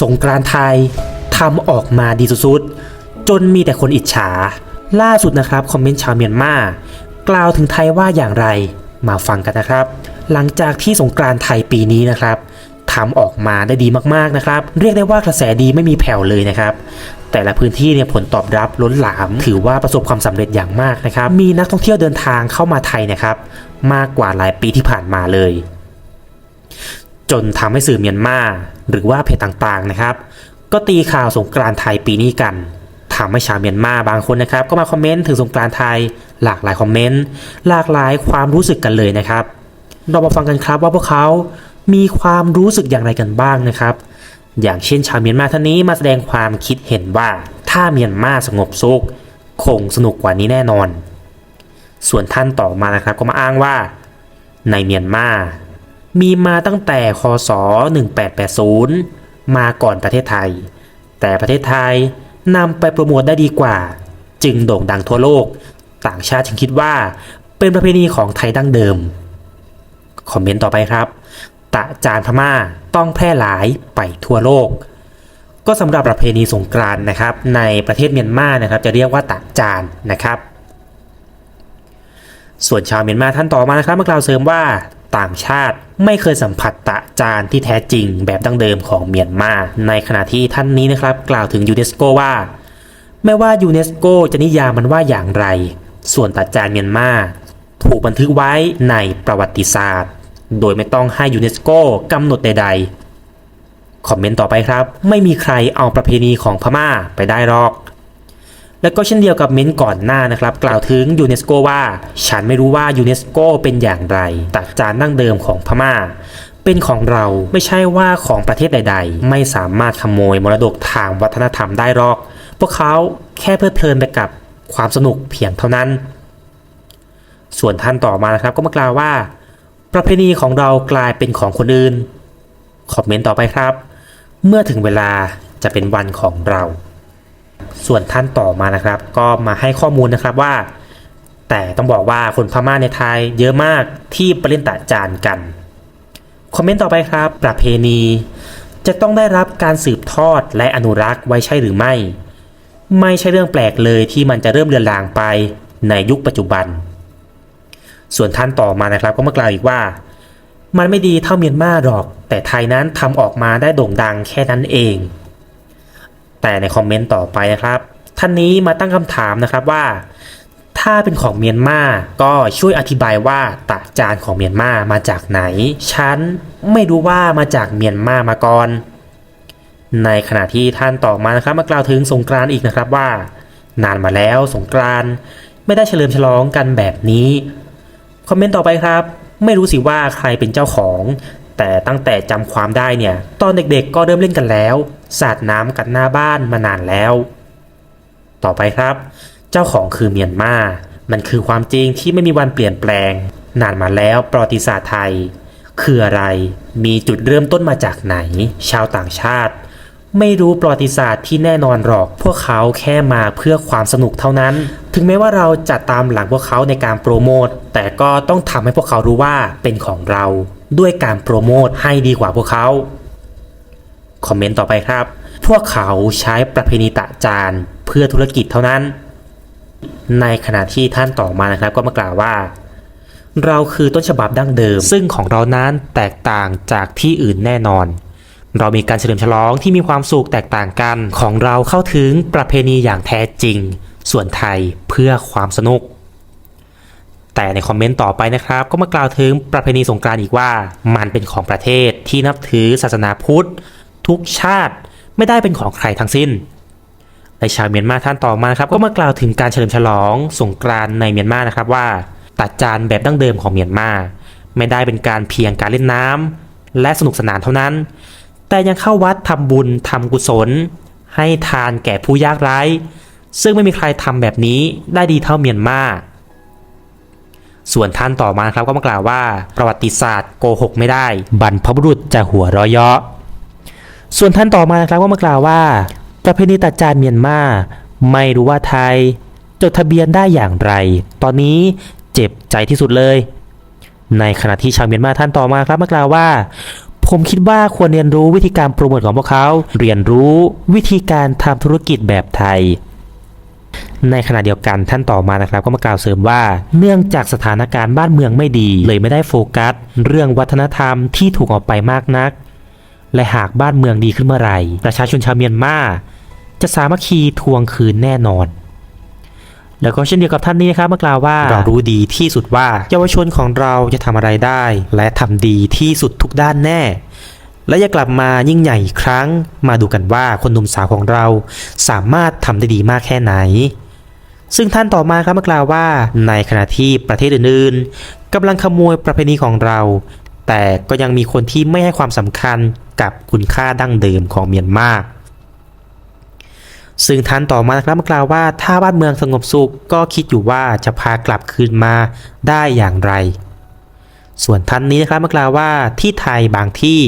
สงกรานไทยทำออกมาดีสุดๆ จนมีแต่คนอิจฉา ล่าสุดนะครับคอมเมนต์ชาวเมียนมากล่าวถึงไทยว่าอย่างไรมาฟังกันนะครับ หลังจากที่สงกรานไทยปีนี้นะครับทำออกมาได้ดีมากๆนะครับ เรียกได้ว่ากระแสดีไม่มีแผ่วเลยนะครับ แต่ละพื้นที่เนี่ยผลตอบรับล้นหลาม ถือว่าประสบความสำเร็จอย่างมากนะครับ มีนักท่องเที่ยวเดินทางเข้ามาไทยนะครับ มากกว่าหลายปีที่ผ่านมาเลย จนทำให้สื่อเมียนมาหรือว่าเพจต่างๆนะครับ ก็ตีข่าวสงกรานต์ไทยปีนี้กันทำให้ชาวเมียนมาบางคนนะครับ ก็มาคอมเมนต์ถึงสงกรานต์ไทย หลากหลายคอมเมนต์หลากหลายความรู้สึกกันเลยนะครับเรามาฟังกันครับว่าพวกเขามีความรู้สึกอย่างไรกันบ้างนะครับ อย่างเช่นชาวเมียนมาท่านนี้มาแสดงความคิดเห็นว่าถ้าเมียนมาสงบสุขคงสนุกกว่านี้แน่นอน ส่วนท่านต่อมานะครับก็มาอ้างว่า ในเมียนมา มีมาตั้งแต่คศ 1880 มาก่อนประเทศไทย แต่ประเทศไทยนำไปโปรโมทได้ดีกว่า จึงโด่งดังทั่วโลก ต่างชาติจึงคิดว่า เป็นประเพณีของไทยดั้งเดิม คอมเมนต์ต่อไปครับ ตะจานพม่าต้องแพร่หลายไปทั่วโลก ก็สำหรับประเพณีสงกรานต์นะครับ ในประเทศเมียนมานะครับ จะเรียกว่าตะจานนะครับ ส่วนชาวเมียนมาท่านต่อมานะครับมากล่าวเสริมว่า ต่างชาติไม่เคยสัมผัสตะจานที่แท้จริงแบบดั้งเดิมของเมียนมา ในขณะที่ท่านนี้นะครับกล่าวถึงยูเนสโกว่า ไม่ว่ายูเนสโกจะนิยามมันว่าอย่างไร ส่วนตะจานเมียนมาถูกบันทึกไว้ในประวัติศาสตร์ โดยไม่ต้องให้ยูเนสโกกำหนดใด ๆ คอมเมนต์ต่อไปครับ ไม่มีใครเอาประเพณีของพม่าไปได้หรอก แล้วก็เช่นเดียวกับเม้นก่อนหน้านะครับ กล่าวถึงยูเนสโกว่า ฉันไม่รู้ว่ายูเนสโกเป็นอย่างไรตักจานดั้งเดิมของพม่า เป็นของเราไม่ใช่ว่าของประเทศใด ๆ ไม่สามารถขโมยมรดกทางวัฒนธรรมได้หรอก พวกเขาแค่เพลิดเพลินไปกับความสนุกเพียงเท่านั้น ส่วนท่านต่อมานะครับก็มากล่าวว่า ประเพณีของเรากลายเป็นของคนอื่นคอมเมนต์ต่อไปครับ เมื่อถึงเวลาจะเป็นวันของเรา ส่วนท่านต่อมานะครับ ก็มาให้ข้อมูลนะครับว่า แต่ต้องบอกว่าคนพม่าในไทยเยอะมากที่ไปเล่นตะจานกันคอมเมนต์ต่อไปครับ ประเพณี จะต้องได้รับการสืบทอดและอนุรักษ์ไว้ใช่หรือไม่ ไม่ใช่เรื่องแปลกเลยที่มันจะเริ่มเลือนลางไปในยุคปัจจุบัน ส่วนท่านต่อมานะครับก็มากล่าวอีกว่า มันไม่ดีเท่าเมียนมาหรอก แต่ไทยนั้นทำออกมาได้โด่งดังแค่นั้นเอง แต่ในคอมเมนต์ต่อไปนะครับ ท่านนี้มาตั้งคำถามนะครับว่า ถ้าเป็นของเมียนมาก็ช่วยอธิบายว่าตะจานของเมียนมามาจากไหน ฉันไม่รู้ว่ามาจากเมียนมามาก่อน ในขณะที่ท่านต่อมานะครับมากล่าวถึงสงกรานต์อีกนะครับว่า นานมาแล้วสงกรานต์ไม่ได้เฉลิมฉลองกันแบบนี้ คอมเมนต์ต่อไปครับ ไม่รู้สิว่าใครเป็นเจ้าของ แต่ตั้งแต่จำความได้เนี่ย ตอนเด็กๆก็เริ่มเล่นกันแล้ว สาดน้ำกันหน้าบ้านมานานแล้ว ต่อไปครับ เจ้าของคือเมียนมา มันคือความจริงที่ไม่มีวันเปลี่ยนแปลง นานมาแล้วประวัติศาสตร์ไทย คืออะไร มีจุดเริ่มต้นมาจากไหน ชาวต่างชาติ ไม่รู้ประวัติศาสตร์ที่แน่นอนหรอก พวกเขาแค่มาเพื่อความสนุกเท่านั้น ถึงแม้ว่าเราจะตามหลังพวกเขาในการโปรโมท แต่ก็ต้องทำให้พวกเขารู้ว่าเป็นของเราด้วยการโปรโมทให้ดีกว่าพวกเขา คอมเมนต์ต่อไปครับ พวกเขาใช้ประเพณีตะจานเพื่อธุรกิจเท่านั้น ในขณะที่ท่านต่อมานะครับก็มากล่าวว่า เราคือต้นฉบับดั้งเดิม ซึ่งของเรานั้นแตกต่างจากที่อื่นแน่นอนเรามีการเฉลิมฉลองที่มีความสุขแตกต่างกันของเราเข้าถึงประเพณีอย่างแท้จริง ส่วนไทยเพื่อความสนุก แต่ในคอมเมนต์ต่อไปนะครับ ก็มากล่าวถึงประเพณีสงกรานต์อีกว่า มันเป็นของประเทศที่นับถือศาสนาพุทธ ทุกชาติไม่ได้เป็นของใครทั้งสิ้นในชาวเมียนมาท่านต่อมาครับก็มากล่าวถึงการเฉลิมฉลองสงกรานต์ในเมียนมานะครับว่าตัดจานแบบดั้งเดิมของเมียนมา ไม่ได้เป็นการเพียงการเล่นน้ำและสนุกสนานเท่านั้น แต่ยังเข้าวัดทำบุญทำกุศล ให้ทานแก่ผู้ยากไร้ ซึ่งไม่มีใครทำแบบนี้ได้ดีเท่าเมียนมา ส่วนท่านต่อมาครับก็มากล่าวว่า ประวัติศาสตร์โกหกไม่ได้ บรรพบุรุษจะหัวเราะเยาะ ส่วนท่านต่อมานะครับก็มากล่าวว่า ประเพณีตัดจานเมียนมาไม่รู้ว่าไทย จดทะเบียนได้อย่างไร ตอนนี้เจ็บใจที่สุดเลย ในขณะที่ชาวเมียนมาท่านต่อมาครับมากล่าวว่า ผมคิดว่าควรเรียนรู้วิธีการโปรโมทของพวกเขา เรียนรู้วิธีการทำธุรกิจแบบไทย ในขณะเดียวกันท่านต่อมานะครับก็มากล่าวเสริมว่า เนื่องจากสถานการณ์บ้านเมืองไม่ดี เลยไม่ได้โฟกัส เรื่องวัฒนธรรมที่ถูกออกไปมากนัก และหากบ้านเมืองดีขึ้นเมื่อไหร่ประชาชนชาวเมียนมาจะสามัคคีทวงคืนแน่นอน แล้วก็เช่นเดียวกับท่านนี้นะครับมากล่าวว่าเรารู้ดีที่สุดว่าเยาวชนของเราจะทำอะไรได้ และทำดีที่สุดทุกด้านแน่ และจะกลับมายิ่งใหญ่อีกครั้ง มาดูกันว่าคนหนุ่มสาวของเรา สามารถทำได้ดีมากแค่ไหน ซึ่งท่านต่อมาครับมากล่าวว่า ในขณะที่ประเทศอื่นๆกำลังขโมยประเพณีของเรา แต่ก็ยังมีคนที่ไม่ให้ความสำคัญกับคุณค่าดั้งเดิมของเมียนมาซึ่งท่านต่อมาครับมากล่าวว่าถ้าบ้านเมืองสงบสุขก็คิดอยู่ว่าจะพากลับคืนมาได้อย่างไร ส่วนท่านนี้นะครับมากล่าวว่าที่ไทยบางที่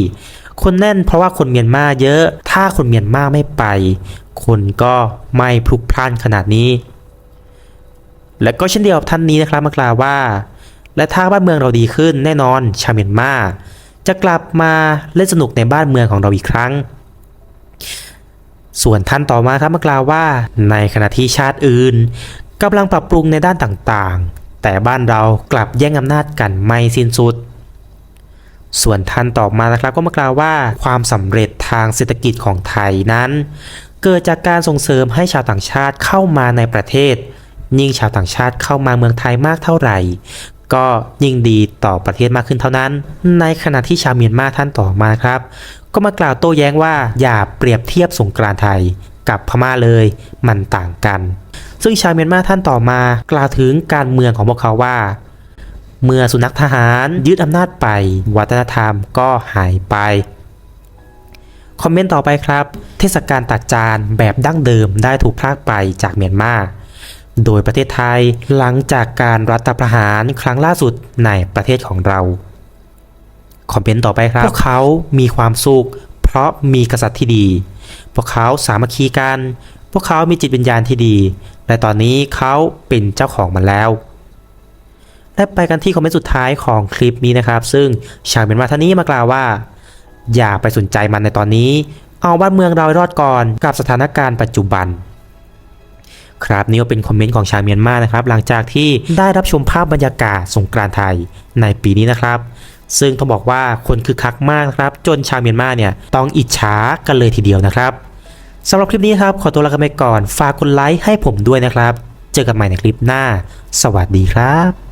คนแน่นเพราะว่าคนเมียนมาเยอะ ถ้าคนเมียนมาไม่ไป คนก็ไม่พลุกพล่านขนาดนี้ และก็เช่นเดียวกับท่านนี้นะครับมากล่าวว่า และถ้าบ้านเมืองเราดีขึ้นแน่นอนชาวเมียนมาจะกลับมาเล่นสนุกในบ้านเมืองของเราอีกครั้ง ส่วนท่านต่อมาครับมากล่าวว่า ในขณะที่ชาติอื่นกำลังปรับปรุงในด้านต่างๆ แต่บ้านเรากลับแย่งอำนาจกันไม่สิ้นสุด ส่วนท่านต่อมานะครับก็มากล่าวว่า ความสำเร็จทางเศรษฐกิจของไทยนั้น เกิดจากการส่งเสริมให้ชาวต่างชาติเข้ามาในประเทศ ยิ่งชาวต่างชาติเข้ามาเมืองไทยมากเท่าไหร่ ก็ยิ่งดีต่อประเทศมากขึ้นเท่านั้น ในขณะที่ชาวเมียนมาท่านต่อมาครับ ก็มากล่าวโต้แย้งว่าอย่าเปรียบเทียบสงกรานไทยกับพม่าเลยมันต่างกัน ซึ่งชาวเมียนมาท่านต่อมากล่าวถึงการเมืองของพวกเขาว่า เมื่อสุนัขทหารยึดอำนาจไป วัฒนธรรมก็หายไป คอมเมนต์ต่อไปครับ เทศกาลตัดจานแบบดั้งเดิมได้ถูกพรากไปจากเมียนมา โดยประเทศไทยหลังจากการรัฐประหารครั้งล่าสุดในประเทศของเรา คอมเมนต์ต่อไปครับ พวกเขามีความสุข เพราะมีกษัตริย์ที่ดี พวกเขาสามัคคีกัน พวกเขามีจิตวิญญาณที่ดี และตอนนี้เขาเป็นเจ้าของมันแล้วและไปกันที่คอมเมนต์สุดท้ายของคลิปนี้นะครับ ซึ่งชาวเมียนมาท่านนี้มากล่าวว่า อย่าไปสนใจมันในตอนนี้ เอาบ้านเมืองเราให้รอดก่อนกับสถานการณ์ปัจจุบัน ครับนี่ก็เป็นคอมเมนต์ของชาวเมียนมานะครับ หลังจากที่ได้รับชมภาพบรรยากาศสงกรานต์ไทยในปีนี้นะครับ ซึ่งต้องบอกว่าคนคึกคักมากนะครับ จนชาวเมียนมาเนี่ยต้องอิจฉากันเลยทีเดียวนะครับสำหรับคลิปนี้ครับขอตัวลากันไปก่อน ฝากกดไลค์ให้ผมด้วยนะครับ เจอกันใหม่ในคลิปหน้า สวัสดีครับ